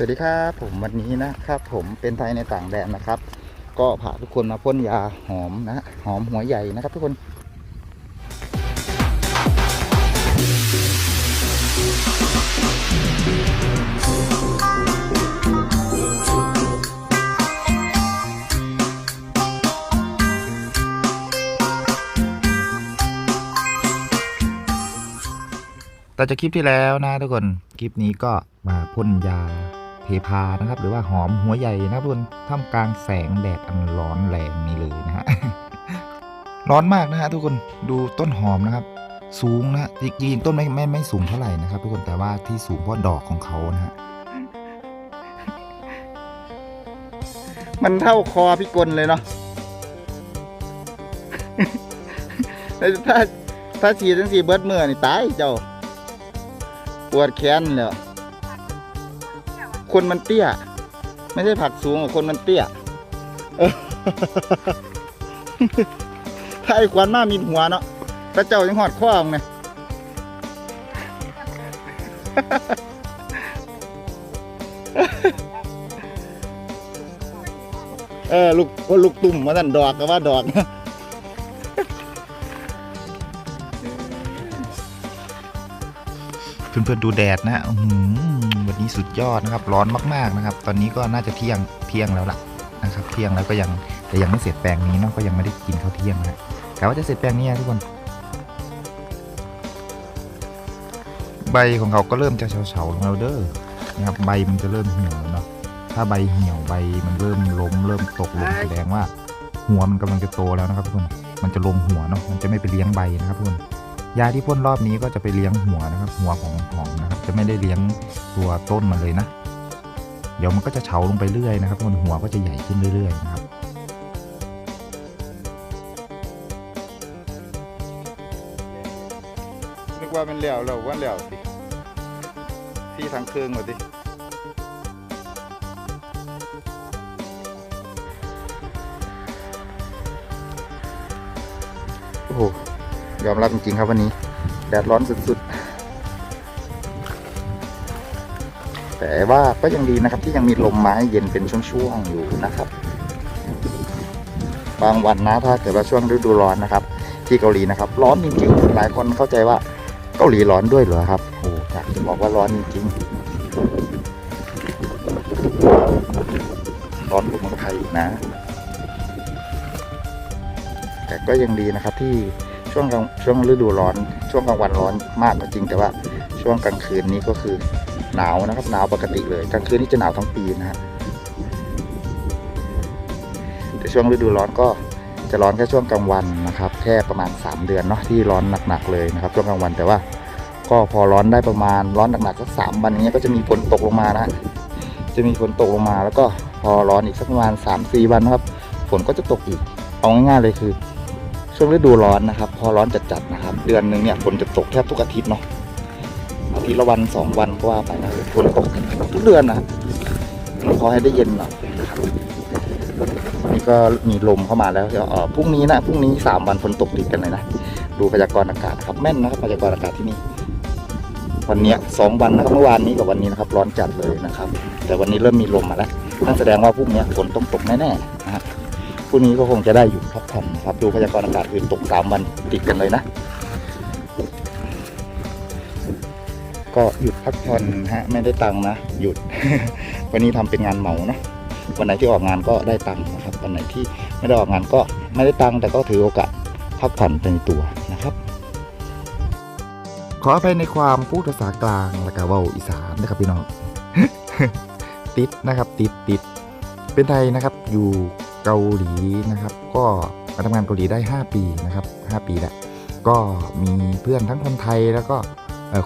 สวัสดีครับผมวันนี้นะครับผมเป็นไทยในต่างแดนนะครับ ก็พาทุกคนมาพ่นยาหอมนะฮะหอมหัวใหญ่นะครับทุกคนต่อจากคลิปที่แล้วนะทุกคนคลิปนี้ก็มาพ่นยา เทพานะครับ หรือว่าหอมหัวใหญ่นะครับทุกคนท่ามกลางแสงแดดอันร้อนแรงนี้เลยนะฮะร้อนมากนะฮะทุกคนดูต้นหอมนะครับ สูงนะฮะจริงๆต้นไม่ไม่ไม่สูงเท่าไหร่นะครับ ทุกคนแต่ว่าที่สูงเพราะดอกของเขานะฮะมันเท่าคอพี่กลเลยเนาะแล้วถ้าถ้าฉีดทั้งสี่เบิร์ดเมื่อนี่ตายเจ้า ปวดแขนเลย คนมันเตี้ย ไม่ใช่ผักสูงขอะคนมันเตี้ยถ้าไอ้ควันมามีหัวเนาะถ้าเจ้ายังหอดข้อมึงเนี่ยเออลูกว่าลูกตุ่มมาสั่นดอกก็ว่าดอก เพื่อนๆดูแดดนะฮะวันนี้สุดยอดนะครับ ร้อนมากๆนะครับ ตอนนี้ก็น่าจะเที่ยงเที่ยงแล้วล่ะนะครับ เที่ยงแล้วก็ยังแต่ยังไม่เสร็จแปลงนี้เนาะก็ยังไม่ได้กินข้าวเที่ยงนะกะว่าจะเสร็จแปลงนี้นะทุกคน ใบของเขาก็เริ่มจะเฉาๆลงแล้วเด้อนะครับใบมันจะเริ่มเหี่ยวแล้วเนาะถ้าใบเหี่ยวใบมันเริ่มล้มเริ่มตกลงแสดงว่า หัวมันกำลังจะโตแล้วนะครับทุกคนมันจะลงหัวเนาะมันจะไม่ไปเลี้ยงใบนะครับทุกคน ยาที่พ่นรอบนี้ก็จะไปเลี้ยงหัวนะครับ หัวของของนะครับจะไม่ได้เลี้ยงตัวต้นมันเลยนะ เดี๋ยวมันก็จะเฉาลงไปเรื่อยนะครับมันหัวก็จะใหญ่ขึ้นเรื่อยๆนะครับนึกว่าเป็นเหลี่ยวเราว่าเหลี่ยวสิที่ทางเครื่องหมดดิโอ้ ยอมรับจริงๆครับวันนี้ แดดร้อนสุดๆ แต่ว่าก็ยังดีนะครับที่ยังมีลมไม้เย็นเป็นช่วงๆอยู่นะครับ บางวันนะถ้าเกิดว่าช่วงฤดูร้อนนะครับ ที่เกาหลีนะครับ ร้อนจริงๆหลายคนเข้าใจว่าเกาหลีร้อนด้วยเหรอครับโอ้อยากจะบอกว่าร้อนจริงๆร้อนกว่าเมืองไทยนะ แต่ก็ยังดีนะครับที่ ช่วงกลางช่วงฤดูร้อน ช่วงกลางวันร้อนมากจริง แต่ว่าช่วงกลางคืนนี้ก็คือหนาวนะครับหนาวปกติเลย กลางคืนนี่จะหนาวทั้งปีนะฮะแต่ช่วงฤดูร้อนก็จะร้อนแค่ช่วงกลางวันนะครับ แค่ประมาณ 3 เดือนเนาะที่ร้อนหนักๆเลยนะครับ ช่วงกลางวันแต่ว่า ก็พอร้อนได้ประมาณร้อนหนักๆสักสามวันเงี้ยก็จะมีฝนตกลงมานะฮะจะมีฝนตกลงมา แล้วก็พอร้อนอีกสักประมาณ3 4วันนะครับฝนก็จะตกอีกเอาง่ายๆเลยคือ ช่วงฤดูร้อนนะครับ พอร้อนจัดๆนะครับ เดือนหนึ่งเนี่ยฝนจะตกแทบทุกอาทิตย์เนาะอาทิตย์ละวันสองวันก็ว่าไปนะฝนตกทุกเดือนนะขอให้ได้เย็นหน่อยนะครับนี่ก็มีลมเข้ามาแล้วเดี๋ยวเอ่อพรุ่งนี้นะพรุ่งนี้สามวันฝนตกติดกันเลยนะดูพยากรณ์อากาศครับแม่นนะครับพยากรณ์อากาศที่นี่วันเนี้ยสองวันนะครับเมื่อวานนี้กับวันนี้นะครับ ร้อนจัดเลยนะครับ แต่วันนี้เริ่มมีลมมาแล้วนั่นแสดงว่าพรุ่งนี้ฝนต้องตกแน่ๆ พรุ่งนี้ก็คงจะได้อยู่พักผ่อนนะครับ ดูพยากรณ์อากาศคือตกสามวันติดกันเลยนะ ก็หยุดพักผ่อนฮะ ไม่ได้ตังค์นะ หยุด วันนี้ทำเป็นงานเหมานะวันไหนที่ออกงานก็ได้ตังค์นะครับ วันไหนที่ไม่ได้ออกงานก็ไม่ได้ตังค์แต่ก็ถือโอกาสพักผ่อนไปในตัวนะครับ ขออภัยในความพูดภาษากลางและก็เว้าอีสานนะครับพี่น้อง ติดนะครับ ติดติดเป็นไทยนะครับอยู่ เกาหลีนะครับ ก็มาทำงานเกาหลีได้ 5 ปีนะครับ 5 ปีแล้วก็มีเพื่อนทั้งคนไทยแล้วก็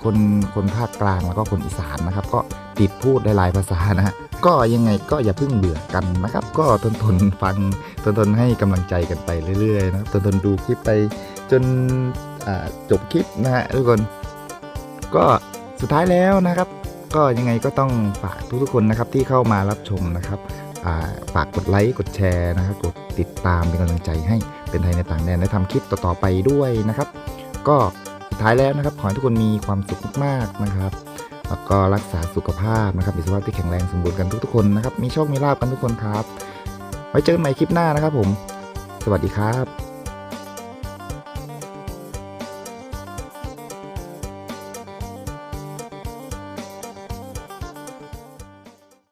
คนคนภาคกลางแล้วก็คนอีสานนะครับ ก็ติดพูดได้หลายภาษานะฮะก็ยังไงก็อย่าเพิ่งเบื่อกันนะครับ ก็ทนทนฟังทนทนให้กำลังใจกันไปเรื่อยๆนะครับทนทนดูคลิปไปจนจบคลิปนะฮะทุกคน ก็สุดท้ายแล้วนะครับ ก็ยังไงก็ต้องฝากทุกๆคนนะครับที่เข้ามารับชมนะครับ ฝากกดไลค์กดแชร์นะครับกดติดตามเป็นกำลังใจให้เป็นไทยในต่างแดนและทำคลิปต่อๆไปด้วยนะครับ ก็สุดท้ายแล้วนะครับ ขอให้ทุกคนมีความสุขมากๆนะครับแล้วก็รักษาสุขภาพนะครับมีสุขภาพที่แข็งแรงสมบูรณ์กันทุกๆคนนะครับมีโชคมีลาบกันทุกคนครับ ไว้เจอกันใหม่คลิปหน้านะครับผม สวัสดีครับ